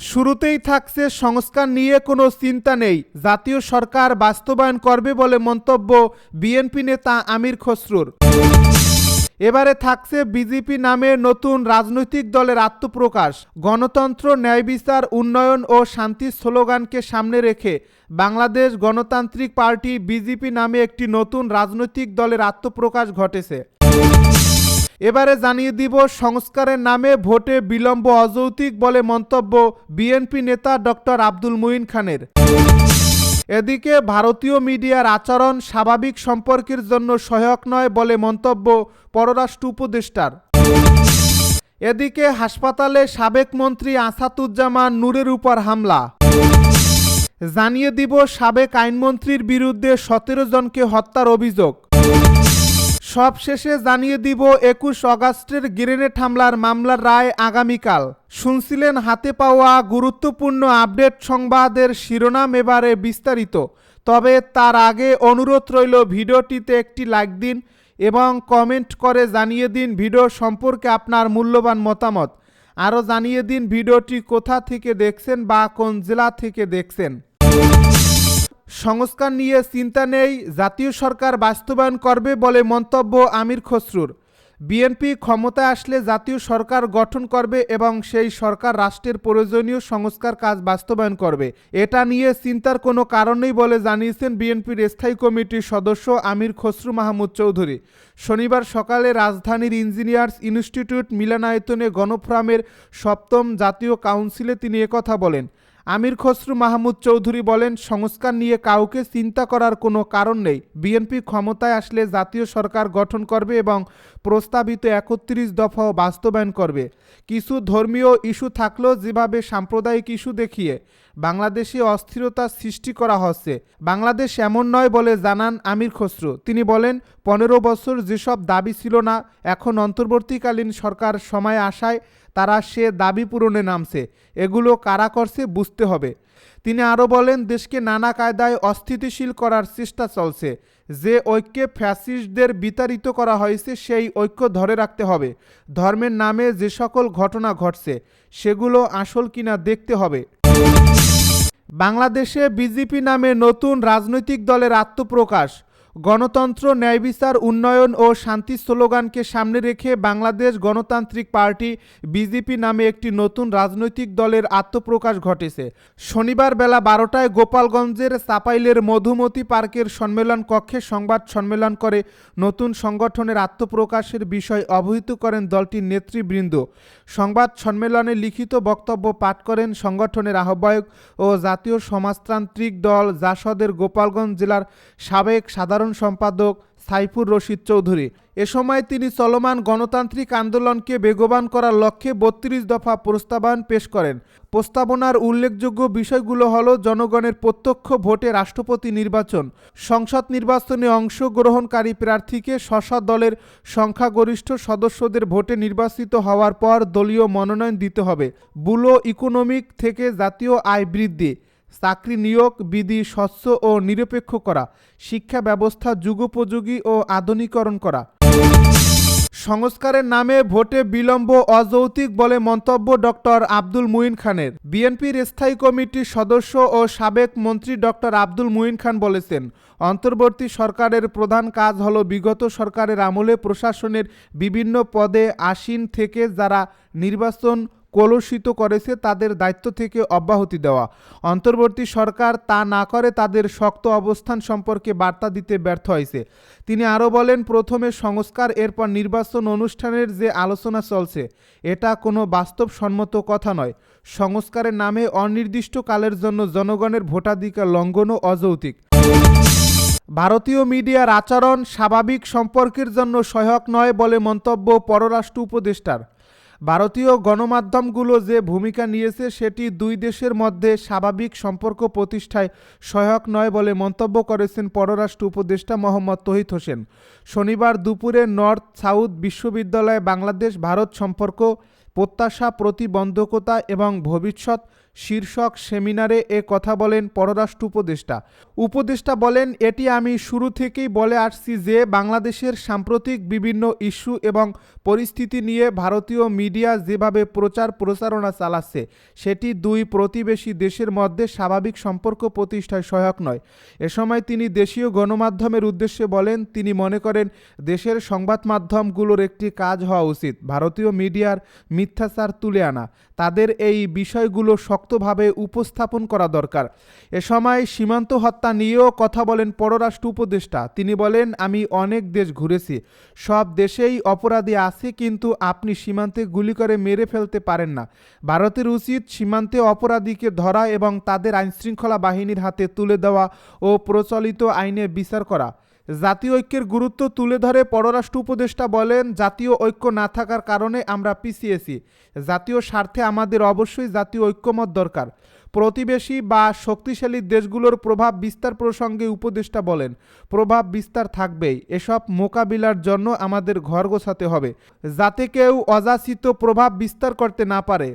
শুরুতেই থাকছে সংস্কার নিয়ে কোনো চিন্তা নেই। জাতীয় সরকার বাস্তবায়ন করবে বলে মন্তব্য বিএনপি নেতা আমির খসরুর। এবারে থাকছে বিজেপি নামে নতুন রাজনৈতিক দলের আত্মপ্রকাশ। গণতন্ত্র, ন্যায় বিচার, উন্নয়ন ও শান্তির স্লোগানকে সামনে রেখে বাংলাদেশ গণতান্ত্রিক পার্টি বিজেপি নামে একটি নতুন রাজনৈতিক দলের আত্মপ্রকাশ ঘটেছে। এবারে জানিয়ে দিব, সংস্কারের নামে ভোটে বিলম্ব অযৌক্তিক বলে মন্তব্য বিএনপি নেতা ডক্টর আব্দুল মুইন খানের। এদিকে ভারতীয় মিডিয়ার আচরণ স্বাভাবিক সম্পর্কের জন্য সহায়ক নয় বলে মন্তব্য পররাষ্ট্র উপদেষ্টার। এদিকে হাসপাতালে সাবেক মন্ত্রী আসাদুজ্জামান নূরের উপর হামলা। জানিয়ে দিব, সাবেক আইনমন্ত্রীর বিরুদ্ধে সতেরো জনকে হত্যার অভিযোগ। সবশেষে জানিয়ে দিব, একুশ অগাস্টের গ্রেনেড হামলার মামলার রায় আগামীকাল। শুনছিলেন হাতে পাওয়া গুরুত্বপূর্ণ আপডেট সংবাদের শিরোনাম এবারে বিস্তারিত। তবে তার আগে অনুরোধ রইল, ভিডিওটিতে একটি লাইক দিন এবং কমেন্ট করে জানিয়ে দিন ভিডিও সম্পর্কে আপনার মূল্যবান মতামত। আরও জানিয়ে দিন ভিডিওটি কোথা থেকে দেখছেন বা কোন জেলা থেকে দেখছেন। সংস্কার নিয়ে চিন্তা নেই, জাতীয় সরকার বাস্তবায়ন করবে বলে মন্তব্য আমির খসরুর। বিএনপি ক্ষমতায় আসলে জাতীয় সরকার গঠন করবে এবং সেই সরকার রাষ্ট্রের প্রয়োজনীয় সংস্কার কাজ বাস্তবায়ন করবে। এটা নিয়ে চিন্তার কোনো কারণ নেই বলে জানিয়েছেন বিএনপির স্থায়ী কমিটির সদস্য আমির খসরু মাহমুদ চৌধুরী। শনিবার সকালে রাজধানীর ইঞ্জিনিয়ার্স ইনস্টিটিউট মিলনায়তনে গণফোরামের সপ্তম জাতীয় কাউন্সিলে তিনি একথা বলেন। আমির খসরু মাহমুদ চৌধুরী বলেন, সংস্কার নিয়ে কাউকে চিন্তা করার কোনো কারণ নেই। বিএনপি ক্ষমতায় আসলে জাতীয় সরকার গঠন করবে এবং প্রস্তাবিত একত্রিশ দফাও বাস্তবায়ন করবে। কিছু ধর্মীয় ইস্যু থাকলেও যেভাবে সাম্প্রদায়িক ইস্যু দেখিয়ে বাংলাদেশে অস্থিরতা সৃষ্টি করা হচ্ছে, বাংলাদেশ এমন নয় বলে জানান আমির খসরু। তিনি বলেন, পনেরো বছর যেসব দাবি ছিল না, এখন অন্তর্বর্তীকালীন সরকার সময় আসায় তারা সে দাবি পূরণে নামছে। এগুলো কারা করছে বুঝতে হবে। তিনি আরও বলেন, দেশকে নানা কায়দায় অস্থিতিশীল করার চেষ্টা চলছে। যে ঐক্যে ফ্যাসিস্টদের বিতাড়িত করা হয়েছে, সেই ঐক্য ধরে রাখতে হবে। ধর্মের নামে যে সকল ঘটনা ঘটছে, সেগুলো আসল কিনা দেখতে হবে। বাংলাদেশে বিজেপি নামে নতুন রাজনৈতিক দলের আত্মপ্রকাশ। গণতন্ত্র ন্যায়বিচার উন্নয়ন ও শান্তি স্লোগানকে সামনে রেখে বাংলাদেশ গণতান্ত্রিক পার্টি বিজেপি নামে একটি নতুন রাজনৈতিক দলের আত্মপ্রকাশ ঘটেছে। শনিবার বেলা বারোটায় গোপালগঞ্জের চাপাইলের মধুমতি পার্কের সম্মেলন কক্ষে সংবাদ সম্মেলন করে নতুন সংগঠনের আত্মপ্রকাশের বিষয় অবহিত করেন দলটির নেতৃবৃন্দ। সংবাদ সম্মেলনে লিখিত বক্তব্য পাঠ করেন সংগঠনের আহ্বায়ক ও জাতীয় সমাজতান্ত্রিক দল জাসদের গোপালগঞ্জ জেলার সাবেক সাধারণ সম্পাদক সাইফুর রশিদ চৌধুরী। এ সময় তিনি চলমান গণতান্ত্রিক আন্দোলনকে বেগবান করার লক্ষ্যে বত্রিশ দফা প্রস্তাবনা পেশ করেন। প্রস্তাবনার উল্লেখযোগ্য বিষয়গুলো হল জনগণের প্রত্যক্ষ ভোটে রাষ্ট্রপতি নির্বাচন, সংসদ নির্বাচনে অংশগ্রহণকারী প্রার্থীকে স্ব দলের সংখ্যাগরিষ্ঠ সদস্যদের ভোটে নির্বাচিত হওয়ার পর দলীয় মনোনয়ন দিতে হবে। বুলো ইকোনমিক থেকে জাতীয় আয় বৃদ্ধি চাকরি নিয়োগ, বিধি স্বচ্ছ ও নিরপেক্ষ করা, শিক্ষা ব্যবস্থা যুগোপযোগী ও আধুনিকরণ করা। সংস্কারের নামে ভোটে বিলম্ব অযৌক্তিক বলে মন্তব্য ডক্টর আব্দুল মুইন খানের। বিএনপির স্থায়ী কমিটির সদস্য ও সাবেক মন্ত্রী ডক্টর আব্দুল মুইন খান বলেছেন, অন্তর্বর্তী সরকারের প্রধান কাজ হল বিগত সরকারের আমলে প্রশাসনের বিভিন্ন পদে আসীন থেকে যারা নির্বাচন কলুষিত করেছে তাদের দায়িত্ব থেকে অব্যাহতি দেওয়া। অন্তর্বর্তী সরকার তা না করে তাদের শক্ত অবস্থান সম্পর্কে বার্তা দিতে ব্যর্থ হয়েছে। তিনি আরও বলেন, প্রথমে সংস্কার, এরপর নির্বাচন অনুষ্ঠানের যে আলোচনা চলছে, এটা কোনো বাস্তবসম্মত কথা নয়। সংস্কারের নামে অনির্দিষ্টকালের জন্য জনগণের ভোটাধিকার লঙ্ঘনও অযৌক্তিক। ভারতীয় মিডিয়ার আচরণ স্বাভাবিক সম্পর্কের জন্য সহায়ক নয় বলে মন্তব্য পররাষ্ট্র উপদেষ্টার। ভারতীয় গণমাধ্যমগুলো যে ভূমিকা নিয়েছে, সেটি দুই দেশের মধ্যে স্বাভাবিক সম্পর্ক প্রতিষ্ঠায় সহায়ক নয় বলে মন্তব্য করেছেন পররাষ্ট্র উপদেষ্টা মোহাম্মদ তহিদ হোসেন। শনিবার দুপুরে নর্থ সাউথ বিশ্ববিদ্যালয়ে বাংলাদেশ ভারত সম্পর্ক প্রত্যাশা প্রতিবন্ধকতা এবং ভবিষ্যৎ শীর্ষক সেমিনারে এ কথা বলেন পররাষ্ট্র উপদেষ্টা উপদেষ্টা বলেন, এটি আমি শুরু থেকেই বলে আসছি যে বাংলাদেশের সাম্প্রতিক বিভিন্ন ইস্যু এবং পরিস্থিতি নিয়ে ভারতীয় মিডিয়া যেভাবে প্রচার প্রচারণা চালাচ্ছে, সেটি দুই প্রতিবেশী দেশের মধ্যে স্বাভাবিক সম্পর্ক প্রতিষ্ঠায় সহায়ক নয়। এ সময় তিনি দেশীয় গণমাধ্যমের উদ্দেশ্যে বলেন, তিনি মনে করেন দেশের সংবাদ মাধ্যমগুলোর একটি কাজ হওয়া উচিত, ভারতীয় মিডিয়ার মিথ্যাচার তুলে আনা। তাদের এই বিষয়গুলো শক্তভাবে উপস্থাপন করা দরকার। এ সময় সীমান্ত হত্যা নিয়েও কথা বলেন পররাষ্ট্র উপদেষ্টা। তিনি বলেন, আমি অনেক দেশ ঘুরেছি। সব দেশেই অপরাধী আছে, কিন্তু আপনি সীমান্তে গুলি করে মেরে ফেলতে পারেন না। ভারতের উচিত সীমান্তে অপরাধীকে ধরা এবং তাদের আইনশৃঙ্খলা বাহিনীর হাতে তুলে দেওয়া ও প্রচলিত আইনে বিচার করা। জাতীয় ঐক্যের গুরুত্ব তুলে ধরে পররাষ্ট্র উপদেষ্টা বলেন, জাতীয় ঐক্য না থাকার কারণে আমরা পিছিয়েছি। জাতীয় স্বার্থে আমাদের অবশ্যই জাতীয় ঐক্যমত দরকার। প্রতিবেশী বা শক্তিশালী দেশগুলোর প্রভাব বিস্তার প্রসঙ্গে উপদেষ্টা বলেন, প্রভাব বিস্তার থাকবেই। এসব মোকাবিলার জন্য আমাদের ঘর গোছাতে হবে, যাতে কেউ অযাচিত প্রভাব বিস্তার করতে না পারে।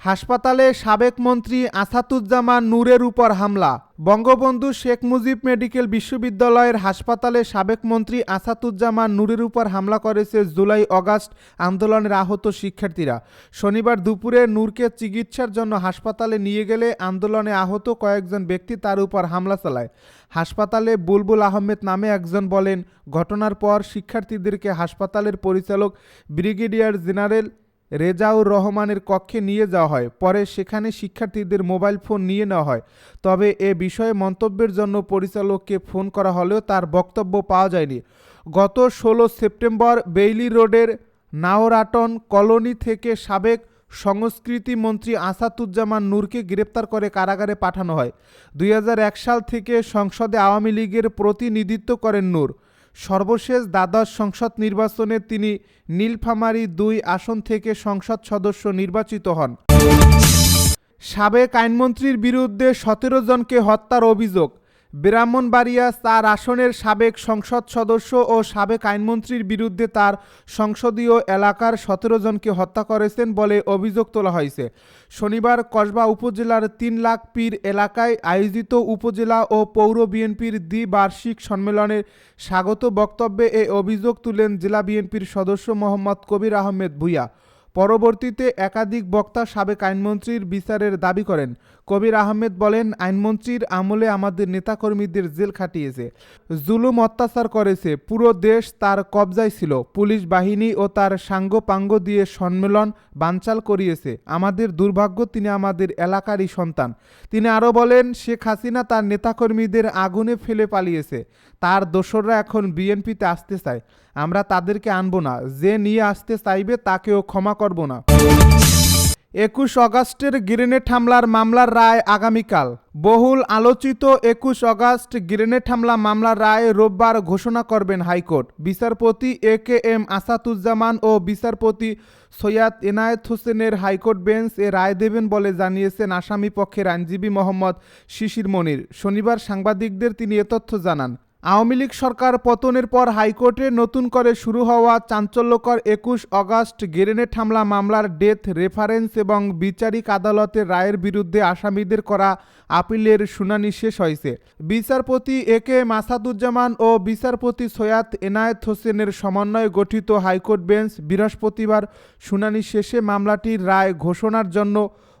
হাসপাতালে সাবেক মন্ত্রী আসাতুজ্জামান নূরের উপর হামলা। বঙ্গবন্ধু শেখ মুজিব মেডিকেল বিশ্ববিদ্যালয়ের হাসপাতালে সাবেক মন্ত্রী আসাতুজ্জামান নূরের উপর হামলা করেছে জুলাই অগাস্ট আন্দোলনের আহত শিক্ষার্থীরা। শনিবার দুপুরে নূরকে চিকিৎসার জন্য হাসপাতালে নিয়ে গেলে আন্দোলনে আহত কয়েকজন ব্যক্তি তার উপর হামলা চালায়। হাসপাতালে বুলবুল আহমেদ নামে একজন বলেন, ঘটনার পর শিক্ষার্থীদেরকে হাসপাতালের পরিচালক ব্রিগেডিয়ার জেনারেল রেজাউর রহমানের কক্ষে নিয়ে যাওয়া হয়। পরে সেখানে শিক্ষার্থীদের মোবাইল ফোন নিয়ে নেওয়া হয়। তবে এ বিষয়ে মন্তব্যের জন্য পরিচালককে ফোন করা হলেও তার বক্তব্য পাওয়া যায়নি। গত ষোলো সেপ্টেম্বর বেইলি রোডের নাওরাটন কলোনি থেকে সাবেক সংস্কৃতি মন্ত্রী আসাতুজ্জামান নূরকে গ্রেপ্তার করে কারাগারে পাঠানো হয়। দুই হাজার এক সাল থেকে সংসদে আওয়ামী লীগের প্রতিনিধিত্ব করেন নূর। সর্বশেষ দ্বাদশ সংসদ নির্বাচনে তিনি নীলফামারী দুই আসন থেকে সংসদ সদস্য নির্বাচিত হন। সাবেক আইনমন্ত্রীর বিরুদ্ধে সতেরো জনকে হত্যার অভিযোগ। ব্রাহ্মণবাড়িয়া তার আসনের সাবেক সংসদ সদস্য ও সাবেক আইনমন্ত্রীর বিরুদ্ধে তার সংসদীয় এলাকার সতেরো জনকে হত্যা করেছেন বলে অভিযোগ তোলা হয়েছে। শনিবার কসবা উপজেলার তিন লাখ পীর এলাকায় আয়োজিত উপজেলা ও পৌর বিএনপির দ্বিবার্ষিক সম্মেলনের স্বাগত বক্তব্যে এ অভিযোগ তুলেন জেলা বিএনপির সদস্য মোহাম্মদ কবির আহমেদ ভুইয়া। পরবর্তীতে একাধিক বক্তা সাবেক আইনমন্ত্রীর বিচারের দাবি করেন। কবির আহমেদ বলেন, আইনমন্ত্রীর আমলে আমাদের নেতাকর্মীদের জেল খাটিয়েছে, জুলুম অত্যাচার করেছে, পুরো দেশ তার কবজায় ছিল, পুলিশ বাহিনী ও তার সাঙ্গপাঙ্গ দিয়ে সম্মেলন বানচাল করিয়েছে, আমাদের দুর্ভাগ্য তিনি আমাদের এলাকারই সন্তান। তিনি আরও বলেন, শেখ হাসিনা তার নেতাকর্মীদের আগুনে ফেলে পালিয়েছে, তার দোসররা এখন বিএনপিতে আসতে চায়। আমরা তাদেরকে আনব না। যে নিয়ে আসতে চাইবে তাকেও ক্ষমা করব না। একুশ অগাস্টের গ্রেনেড হামলার মামলার রায় আগামীকাল। বহুল আলোচিত একুশ অগাস্ট গ্রেনেড হামলা মামলার রায় রোববার ঘোষণা করবেন হাইকোর্ট। বিচারপতি এ কে এম আসাতুজ্জামান ও বিচারপতি সৈয়দ এনায়েত হোসেনের হাইকোর্ট বেঞ্চ এ রায় দেবেন বলে জানিয়েছেন আসামি পক্ষের আইনজীবী মোহাম্মদ শিশির মনির। শনিবার সাংবাদিকদের তিনি এ তথ্য জানান। আওয়ামী লীগ সরকার পতনের পর হাইকোর্টে নতুন করে শুরু হওয়া চাঞ্চল্যকর একুশ অগাস্ট গ্রেনেড হামলা মামলার ডেথ রেফারেন্স এবং বিচারিক আদালতের রায়ের বিরুদ্ধে আসামিদের করা আপিলের শুনানি শেষ হয়েছে। বিচারপতি এ কে মাসাদুজ্জামান ও বিচারপতি সৈয়দ এনায়েত হোসেনের সমন্বয়ে গঠিত হাইকোর্ট বেঞ্চ বৃহস্পতিবার শুনানি শেষে মামলাটির রায় ঘোষণার জন্য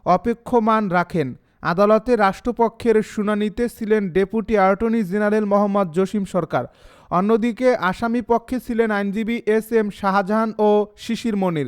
অপেক্ষমান রাখেন। আদালতে রাষ্ট্রপক্ষের শুনানিতে ছিলেন deputy attorney general Mohammad Jasim Sarkar. অন্যদিকে আসামি পক্ষে ছিলেন আইনজীবী এস এম শাহজাহান ও শিশির মনির।